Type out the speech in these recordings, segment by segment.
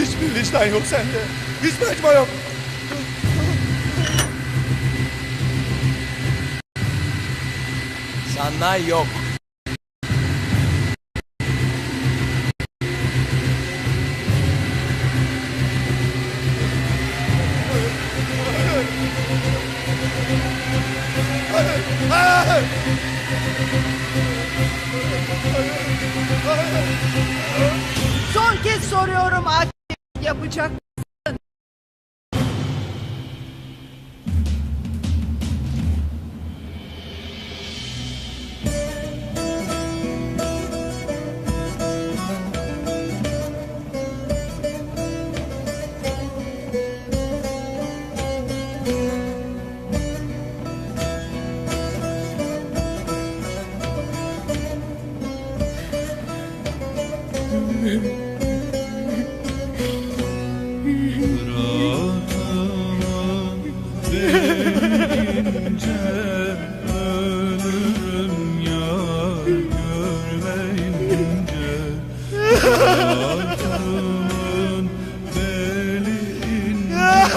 Hiçbir vicdan yok sende. Hiç acıma yok. Sana yok. Son kez soruyorum yapacak. ölürüm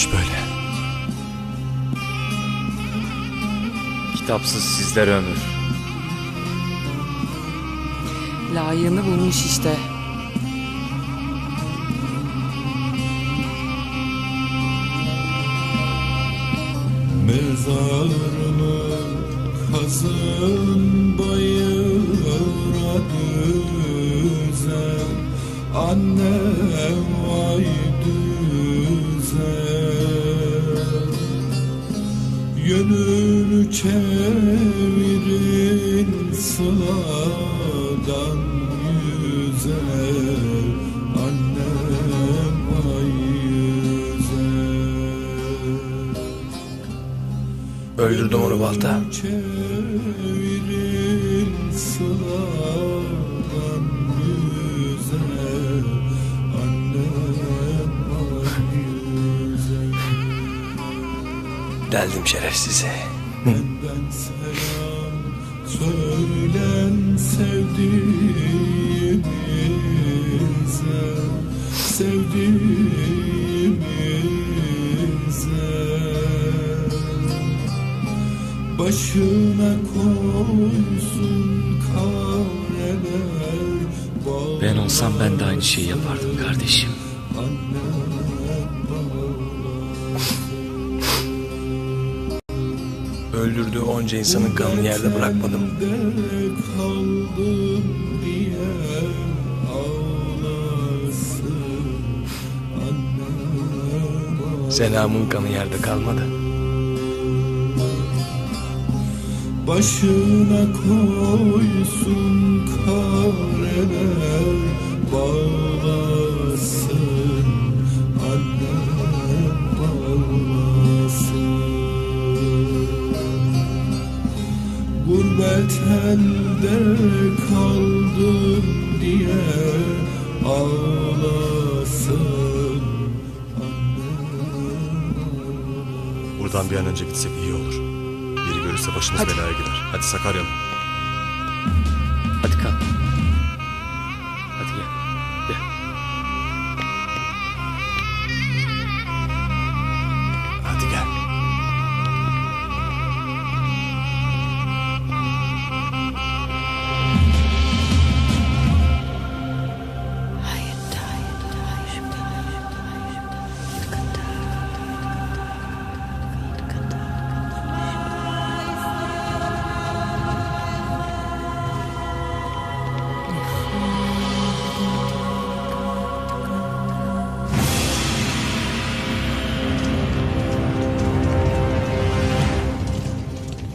olmuş böyle? Kitapsız sizler ömür. Layığını bulmuş işte. Mezarımı kazın bayıra düzen Annem vay Yönünü çevirin sıladan yüzer Annem vay yüzer Öldürdüm onu balta. Çevirin sıradan Deldim şerefsizi. Benden selam söylen sevdiğimize Sevdiğimize Başına koysun kareler Ben olsam ben de aynı şeyi yapardım kardeşim. Öldürdüğü onca insanın kanını yerde bırakmadım. Selamın kanı yerde kalmadı. Başına koysun kareler bağlasın elde kaldım diye ağlasın Buradan bir an önce gitsek iyi olur. Biri görürse başımız Hadi. belaya girer. Hadi Sakaryalı. Hadi kalk.